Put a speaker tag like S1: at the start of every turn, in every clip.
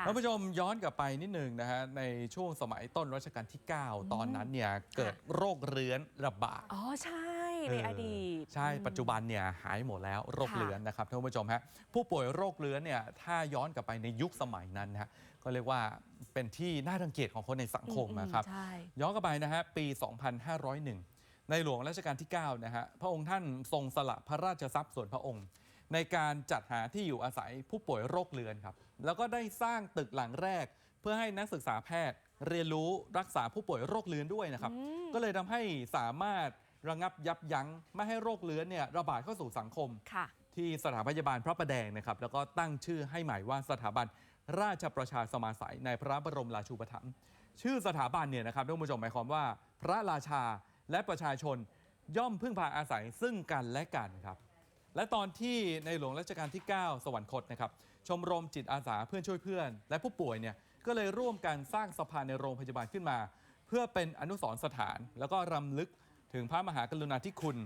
S1: ค่ะ
S2: ท่านผู้ชมย้อนกลับไปนิดหนึ่งนะฮะในช่วงสมัยต้นรัชกาลที่ 9 ตอนนั้นเนี่ยเกิดโรคเรื้อนระบาด
S1: อ๋อ ใช่ ในอดีต
S2: ใช่ปัจจุบันเนี่ยหายหมดแล้วโรค
S1: ค่ะ
S2: เรื้อนนะครับท่านผู้ชมฮะผู้ป่วยโรคเรื้อนเนี่ยถ้าย้อนกลับไปในยุคสมัยนั้นนะฮะก็เรียกว่าเป็นที่น่ารังเกียจของคนในสังคม
S1: อื
S2: นะครับ
S1: ใช่
S2: ย้อนกลับไปนะฮะปี 2501 ในหลวงรัชกาลที่9นะฮะพระองค์ท่านทรงสละพระราชทรัพย์ส่วนพระองค์ ในการจัดหาที่อยู่อาศัยผู้ป่วยโรคเรื้อนครับ แล้วก็ได้สร้างตึกหลังแรก เพื่อให้นักศึกษาแพทย์ เรียนรู้รักษาผู้ป่วยโรคเรื้อนด้วยนะครับ ก็เลยทำให้สามารถระงับยับยั้งไม่ให้โรคเรื้อนเนี่ยระบาดเข้าสู่สังคม
S1: ค่ะ
S2: ที่สถานพยาบาลพระประแดงนะครับ แล้วก็ตั้งชื่อให้ใหม่ว่าสถาบันราชประชาสมาสัยในพระบรมราชูปถัมภ์ชื่อสถาบันเนี่ยนะครับท่านผู้ชมหมายความว่า พระราชาและประชาชนย่อมพึ่งพาอาศัยซึ่งกันและกันครับ และตอนที่ในหลวงรัชกาลที่ 9 สวรรคตนะครับชมรมจิตอาสาเพื่อนช่วยเพื่อน และผู้ป่วยเนี่ยก็เลยร่วมกันสร้างสะพานในโรงพยาบาลขึ้นมา เพื่อเป็นอนุสรณ์สถาน แล้วก็รำลึกถึงพระมหากรุณาธิคุณ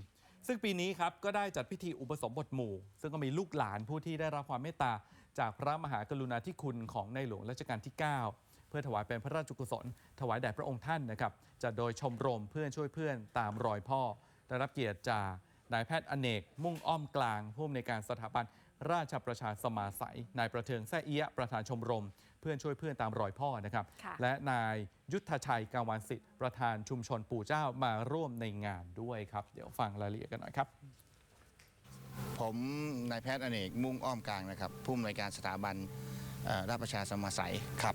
S2: ซึ่งปีนี้ครับก็ได้จัดพิธีอุปสมบทหมู่ ซึ่งก็มีลูกหลานผู้ที่ได้รับความเมตตา จากพระมหากรุณาธิคุณของในหลวงรัชกาลที่ 9 เพื่อถวายเป็นพระราชกุศล ถวายแด่พระองค์ท่านนะครับจัดโดยชมรมเพื่อนช่วยเพื่อนตามรอยพ่อได้รับเกียรติจาก นายแพทย์อเนกมุ่งอ้อมกลางผู้อำนวยการสถาบันราชประชาสมาสัย นายประเทืองแซ่เอียะประธานชมรม เพื่อนช่วยเพื่อนตามรอยพ่อนะครับ
S1: ค่ะ
S2: และนายยุทธชัยกาวานสิทธิ์ประธานชุมชนปู่เจ้ามาร่วมในงานด้วยครับ เดี๋ยวฟังรายละเอียดกันหน่อยครับ
S3: ผมนายแพทย์อเนกมุ่งอ้อมกลางนะครับผู้อำนวยการสถาบันเอ่อราชประชาสมาสัยครับ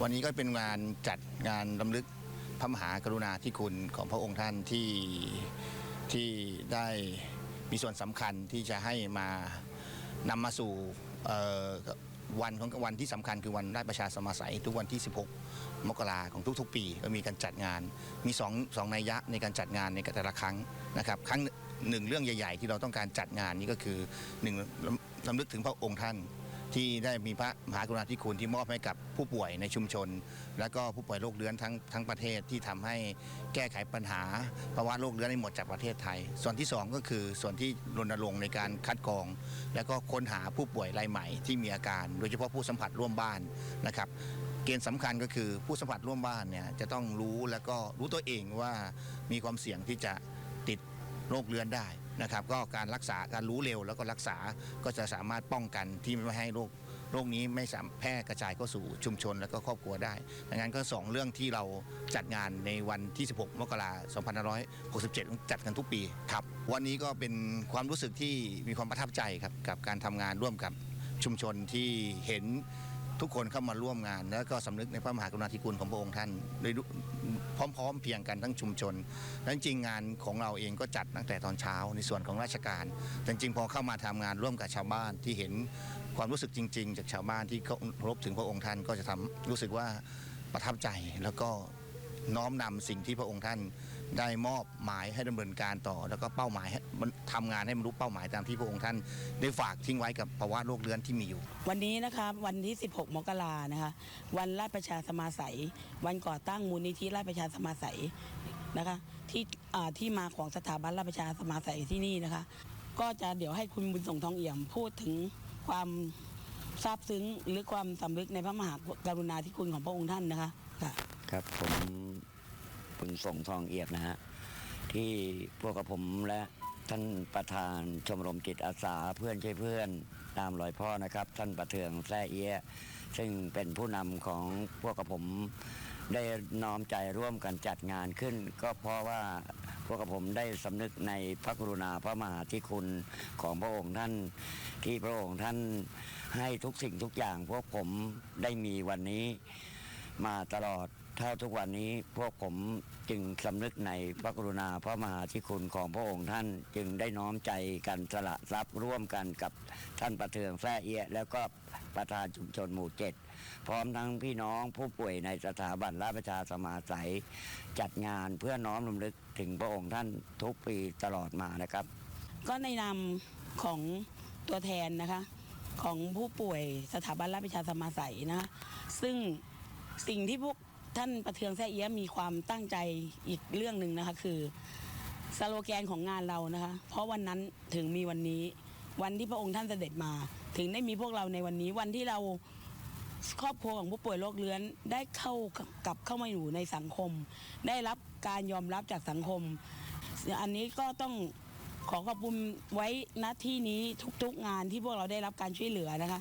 S3: วันนี้ก็เป็นงานจัดงานรำลึกพ ระมหากรุณาธิคุณของพระองค์ท่านที่ที่ได้มีส่วนสำคัญที่จะให้มานำมาสู่วันของวันที่สำคัญคือวันราชประชาสมาสัยทุกวันที่ 16 มกราของทุกๆ ปีก็มีการจัดงาน มีสองสองนัยยะในการจัดงานในแต่ละครั้งนะครับ ครั้งหนึ่งเรื่องใหญ่ ๆ ที่เราต้องการจัดงานนี้ก็คือหนึ่งรำรำลึกถึงพระองค์ท่าน ที่ได้มีพระมหากรุณาธิคุณที่มอบให้กับผู้ป่วยในชุมชน และก็ผู้ป่วยโรคเรื้อนทั้งทั้งประเทศที่ทำให้แก้ไขปัญหาภาวะโรคเรื้อนให้หมดจากประเทศไทย ส่วนที่สองก็คือส่วนที่รณรงค์ในการคัดกรอง แล้วก็ค้นหาผู้ป่วยรายใหม่ที่มีอาการ โดยเฉพาะผู้สัมผัสร่วมบ้านนะครับเกณฑ์สำคัญก็คือผู้สัมผัสร่วมบ้านเนี่ยจะต้องรู้แล้วก็รู้ตัวเองว่ามีความเสี่ยงที่จะติดโรคเรื้อนได้ นะครับก็การรักษาการรู้เร็วแล้วก็รักษาก็จะสามารถป้องกันที่ไม่ให้โรคโรคนี้ไม่สามแพร่กระจายเข้าสู่ชุมชนแล้วก็ครอบครัวได้ดังนั้นก็สองเรื่องที่เราจัดงานในวันที่ 16 มกราคม 2567 จัดกันทุกปีครับ วันนี้ก็เป็นความรู้สึกที่มีความประทับใจครับกับการทำงานร่วมกับชุมชนที่เห็น ทุกคนเข้ามาร่วมงาน แล้วก็สำนึกในพระมหากรุณาธิคุณของพระองค์ท่านโดยพร้อม ๆ เพียงกันทั้งชุมชนและจริงงานของเราเองก็จัดตั้งแต่ตอนเช้าในส่วนของราชการแต่จริงพอเข้ามาทำงานร่วมกับชาวบ้านที่เห็นความรู้สึกจริง ๆ จากชาวบ้านที่เคารพถึงพระองค์ท่านก็จะทำรู้สึกว่าประทับใจแล้วก็น้อมนำสิ่งที่พระองค์ท่าน ได้มอบหมายให้ดำเนินการต่อ แล้วก็เป้าหมายให้มันทำงานให้มันรู้เป้าหมายตามที่พระองค์ท่านได้ฝากทิ้งไว้กับภาวะโรคเรื้อนที่มีอยู่
S4: วันนี้นะคะวันที่ 16 มกรานะคะวันราชประชาสมาสัย วันก่อตั้งมูลนิธิราชประชาสมาสัยนะคะที่อ่าที่มาของสถาบันราชประชาสมาสัยที่นี่นะคะ ก็จะเดี๋ยวให้คุณบุญส่งทองเอี่ยมพูดถึงความซาบซึ้งหรือความสำนึกในพระมหากรุณาธิคุณของพระองค์ท่านนะคะค่ะ
S5: ครับผม บุญส่งทองเอียบนะฮะที่พวกกับผมและท่านประธานชมรมจิตอาสาเพื่อนช่วยเพื่อนตามรอยพ่อนะครับ ท่านประเทืองแซ่เอียซึ่งเป็นผู้นำของพวกกับผมได้น้อมใจร่วมกันจัดงานขึ้น ก็เพราะว่าพวกกับผมได้สำนึกในพระกรุณาพระมหาธิคุณของพระองค์ท่านที่พระองค์ท่านให้ทุกสิ่งทุกอย่างพวกผมได้มีวันนี้มาตลอด เท่าทุกวันนี้พวกผมจึงสำนึกในพระกรุณาพระมหาธิคุณของพระองค์ท่านจึงได้น้อมใจกันสละทรัพย์ร่วมกันกับท่านประเทืองแซ่เอียะแล้วก็ประธานชุมชนหมู่เจ็ดพร้อมทั้งพี่น้องผู้ป่วยในสถาบันราชประชาสมาสัย จัดงานเพื่อน้อมรำลึกถึงพระองค์ท่านทุกปีตลอดมานะครับ
S4: ก็ในนามของตัวแทนนะคะของผู้ป่วยสถาบันราชประชาสมาสัยนะซึ่งสิ่งที่พวก ท่านประเทืองแซ่เอี้ยมีความตั้งใจอีกเรื่องหนึ่งนะคะคือสโลแกนของงานเรานะคะ เพราะวันนั้นถึงมีวันนี้ วันที่พระองค์ท่านเสด็จมา ถึงได้มีพวกเราในวันนี้ วันที่เราครอบครัวของผู้ป่วยโรคเรื้อนได้เข้ากลับเข้ามาอยู่ในสังคม ได้รับการยอมรับจากสังคม อันนี้ก็ต้องขอขอบคุณไว้ณที่นี้ทุกๆงานที่พวกเราได้รับการช่วยเหลือนะคะ